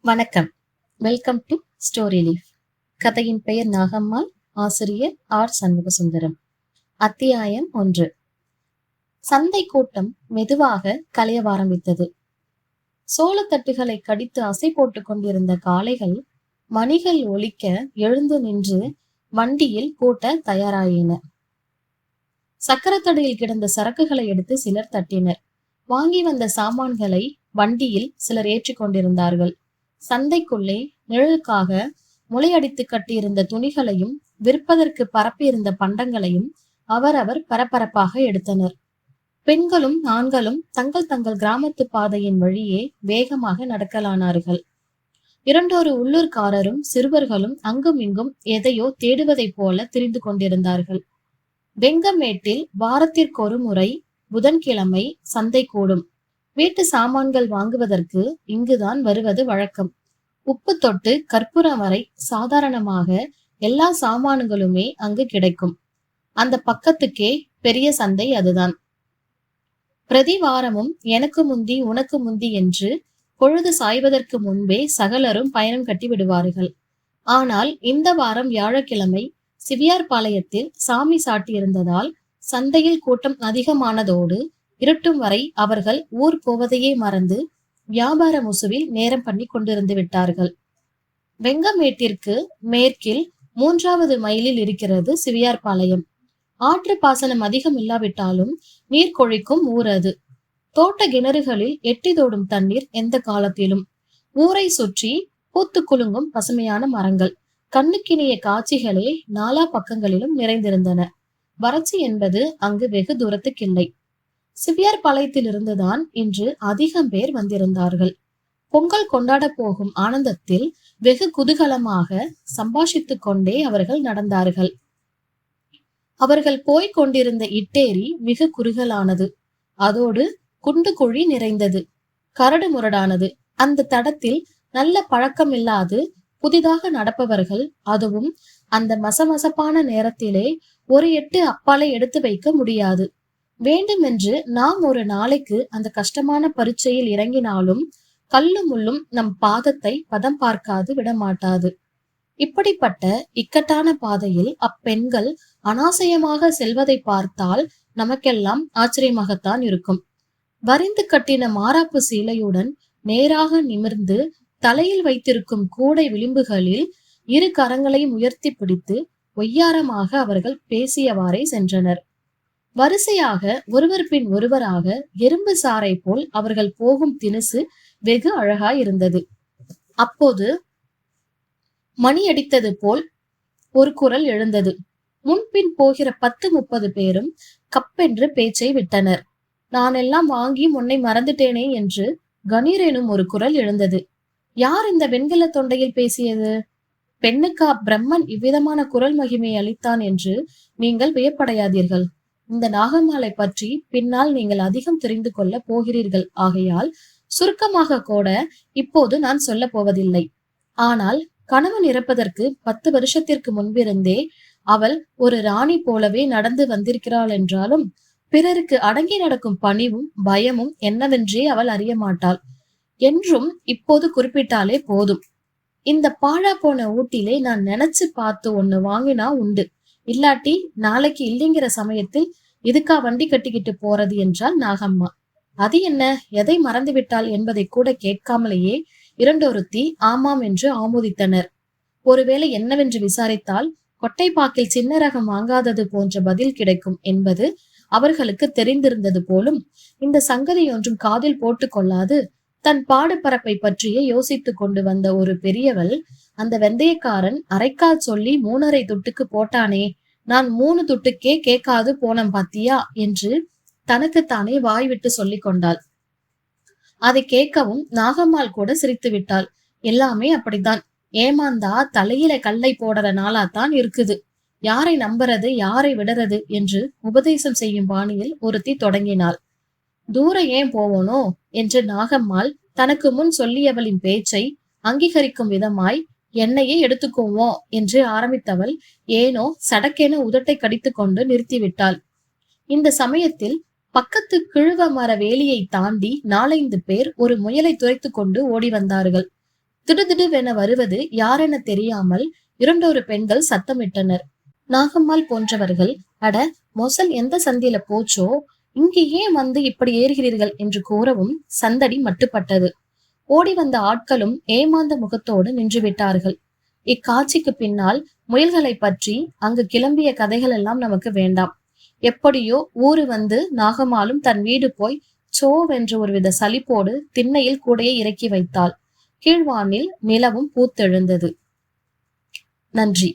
வணக்கம். Welcome to story leaf கதையின் பெயர் நாகம்மாள் ஆசிரியர் ஆர். சண்முகசுந்தரம். அத்தியாயம் ஒன்று. சந்தை கூட்டம் மெதுவாக கலைய ஆரம்பித்தது. சோளத்தட்டுகளை கடித்து அசை போட்டுக் கொண்டிருந்த காளைகள் மணிகள் ஒலிக்க எழுந்து நின்று வண்டியில் கூட்ட தயாராயின. சக்கரத்தடையில் கிடந்த சரக்குகளை எடுத்து சிலர் தட்டினர். வாங்கி வந்த சாமான்களை வண்டியில் சிலர் ஏற்றிக் கொண்டிருந்தார்கள். சந்தைக்குள்ளே நிழலுக்காக முளையடித்து கட்டியிருந்த துணிகளையும் விற்பதற்கு பரப்பியிருந்த பண்டங்களையும் அவரவர் பரபரப்பாக எடுத்தனர். பெண்களும் ஆண்களும் தங்கள் தங்கள் கிராமத்து பாதையின் வழியே வேகமாக நடக்கலானார்கள். இரண்டொரு உள்ளூர்காரரும் சிறுவர்களும் அங்கும் இங்கும் எதையோ தேடுவதைப் போல திரிந்து கொண்டிருந்தார்கள். வெங்கமேட்டில் வாரத்திற்கொரு முறை புதன்கிழமை சந்தை கூடும். வீட்டு சாமான்கள் வாங்குவதற்கு இங்குதான் வருவது வழக்கம். உப்பு தொட்டு கற்பூரம் வரை சாதாரணமாக எல்லா சாமான்களுமே அங்கு கிடைக்கும். அந்த பக்கத்துக்கே பெரிய சந்தை அதுதான். பிரதி வாரமும் எனக்கு முந்தி உனக்கு முந்தி என்று பொழுது சாய்வதற்கு முன்பே சகலரும் பயணம் கட்டி விடுவார்கள். ஆனால் இந்த வாரம் வியாழக்கிழமை சிவியார்பாளையத்தில் சாமி சாட்டியிருந்ததால் சந்தையில் கூட்டம் அதிகமானதோடு இருட்டும் வரை அவர்கள் ஊர் போவதையே மறந்து வியாபார முசுவில் நேரம் பண்ணி கொண்டிருந்து விட்டார்கள். வெங்கமேட்டிற்கு மேற்கில் மூன்றாவது மைலில் இருக்கிறது சிவியார்பாளையம் ஆற்று பாசனம் அதிகம் இல்லாவிட்டாலும் நீர் கொழிக்கும் ஊர் அது. தோட்ட கிணறுகளில் எட்டிதோடும் தண்ணீர் எந்த காலத்திலும். ஊரை சுற்றி பூத்து குலுங்கும் பசுமையான மரங்கள். கண்ணுக்கினிய காட்சிகளே நாலா பக்கங்களிலும் நிறைந்திருந்தன. வறட்சி என்பது அங்கு வெகு தூரத்துக்கில்லை சிவியார் பாளையத்திலிருந்துதான் இன்று அதிகம் பேர் வந்திருந்தார்கள். பொங்கல் கொண்டாட போகும் ஆனந்தத்தில் வெகு குதூகலமாக சம்பாஷித்துக் கொண்டே அவர்கள் நடந்தார்கள். அவர்கள் போய்க் கொண்டிருந்த இட்டேரி மிக குறுகலானது. அதோடு குண்டு குழி நிறைந்தது. கரடு முரடானது. அந்த தடத்தில் நல்ல பழக்கமில்லாது புதிதாக நடப்பவர்கள் அதுவும் அந்த மசமசப்பான நேரத்திலே ஒரு எட்டு அப்பாலை எடுத்து வைக்க முடியாது. வேண்டுமென்று நாம் ஒரு நாளைக்கு அந்த கஷ்டமான பரீட்சையில் இறங்கினாலும் கல்லு முள்ளும் நம் பாதத்தை பதம் பார்க்காது விடமாட்டாது. இப்படிப்பட்ட இக்கட்டான பாதையில் அப்பெண்கள் அனாசயமாக செல்வதை பார்த்தால் நமக்கெல்லாம் ஆச்சரியமாகத்தான் இருக்கும். வரிந்து கட்டின மாறாப்பு சீலையுடன் நேராக நிமிர்ந்து தலையில் வைத்திருக்கும் கூடை விளிம்புகளில் இரு கரங்களையும் உயர்த்தி பிடித்து ஒய்யாரமாக அவர்கள் பேசியவாறே சென்றனர். வரிசையாக ஒருவர் பின் ஒருவராக எறும்பு சாறை போல் அவர்கள் போகும் தினுசு வெகு அழகாய் இருந்தது. அப்போது மணி அடித்தது போல் ஒரு குரல் எழுந்தது. முன்பின் போகிற பத்து முப்பது பேரும் கப்பென்று பேச்சை விட்டனர். நான் எல்லாம் வாங்கி முன்னை மறந்துட்டேனே என்று கணீர் எனும் ஒரு குரல் எழுந்தது. யார் இந்த வெண்கல தொண்டையில் பேசியது? பெண்ணுக்கா பிரம்மன் இவ்விதமான குரல் மகிமை அளித்தான் என்று நீங்கள் வியப்படையாதீர்கள். இந்த நாகமாலை பற்றி பின்னால் நீங்கள் அதிகம் தெரிந்து கொள்ள போகிறீர்கள். ஆகையால் சுருக்கமாக கூட இப்போது நான் சொல்ல போவதில்லை. ஆனால் கணவன் இறப்பதற்கு பத்து வருஷத்திற்கு முன்பிருந்தே அவள் ஒரு ராணி போலவே நடந்து வந்திருக்கிறாள் என்றாலும் பிறருக்கு அடங்கி நடக்கும் பணிவும் பயமும் என்னவென்றே அவள் அறிய மாட்டாள். என்றும் இப்போது குறிப்பிட்டாலே போதும். இந்த பாழா போன ஊட்டிலே நான் நினைச்சு பார்த்து ஒண்ணு வாங்கினா உண்டு. இல்லாட்டி நாளைக்கு இல்லைங்கிற சமயத்தில் இதுக்கா வண்டி கட்டிக்கிட்டு போறது என்றால் நாகம்மா. அது என்ன? எதை மறந்து விட்டாள் என்பதை கூட கேட்காமலேயே இரண்டொருத்தி ஆமாம் என்று ஆமோதித்தனர். ஒருவேளை என்னவென்று விசாரித்தால் கொட்டைப்பாக்கில் சின்ன ரகம் வாங்காதது போன்ற பதில் கிடைக்கும் என்பது அவர்களுக்கு தெரிந்திருந்தது போலும் இந்த சங்கதி ஒன்றும் காதில் போட்டு கொள்ளாது. தன் பாடுபரப்பை பற்றியே யோசித்துக் கொண்டு வந்த ஒரு பெரியவள் அந்த வெந்தயக்காரன் அரைக்கால் சொல்லி மூணரை துட்டுக்கு போட்டானே நான் மூணு துட்டுக்கே கேட்காது போனேன் பாத்தியா? என்று தனக்குத்தானே வாய் விட்டு சொல்லிக் கொண்டாள். அதை கேட்கவும் நாகம்மாள் கூட சிரித்து விட்டாள். எல்லாமே அப்படித்தான். ஏமாந்தா தலையில கல்லை போடுற நாளாத்தான் இருக்குது. யாரை நம்புறது யாரை விடுறது என்று உபதேசம் செய்யும் பாணியில் ஒருத்தி தொடங்கினாள். தூர ஏன் போவோனோ? என்று நாகம்மாள் தனக்கு முன் சொல்லியவளின் பேச்சை அங்கீகரிக்கும் விதமாய் என்னையே எடுத்துக்குவோம் என்று ஆரம்பித்தவள் ஏனோ சடக்கென உதட்டை கடித்து கொண்டு நிறுத்திவிட்டாள். இந்த சமயத்தில் பக்கத்து கிழுவ மர வேலியை தாண்டி நாலைந்து பேர் ஒரு முயலை துரைத்து கொண்டு ஓடி வந்தார்கள். திடுதிடுவென வருவது யாரென தெரியாமல் இரண்டொரு பெண்கள் சத்தமிட்டனர். நாகம்மாள் போன்றவர்கள் அட மொசல் எந்த சந்தியில போச்சோ? இங்கே ஏன் வந்து இப்படி ஏறுகிறீர்கள் என்று கூறவும் சந்தடி மட்டுப்பட்டது. ஓடி வந்த ஆட்களும் ஏமாந்த முகத்தோடு நின்று விட்டார்கள் இக்காட்சிக்கு பின்னால் முயல்களை பற்றி அங்கு கிளம்பிய கதைகள் எல்லாம் நமக்கு வேண்டாம். எப்படியோ ஊரு வந்து நாகமாலும் தன் வீடு போய் சோவென்று ஒருவித சலிப்போடு திண்ணையில் கூடையை இறக்கி வைத்தாள். கீழ்வானில் நிலவும் பூத்தெழுந்தது. நன்றி.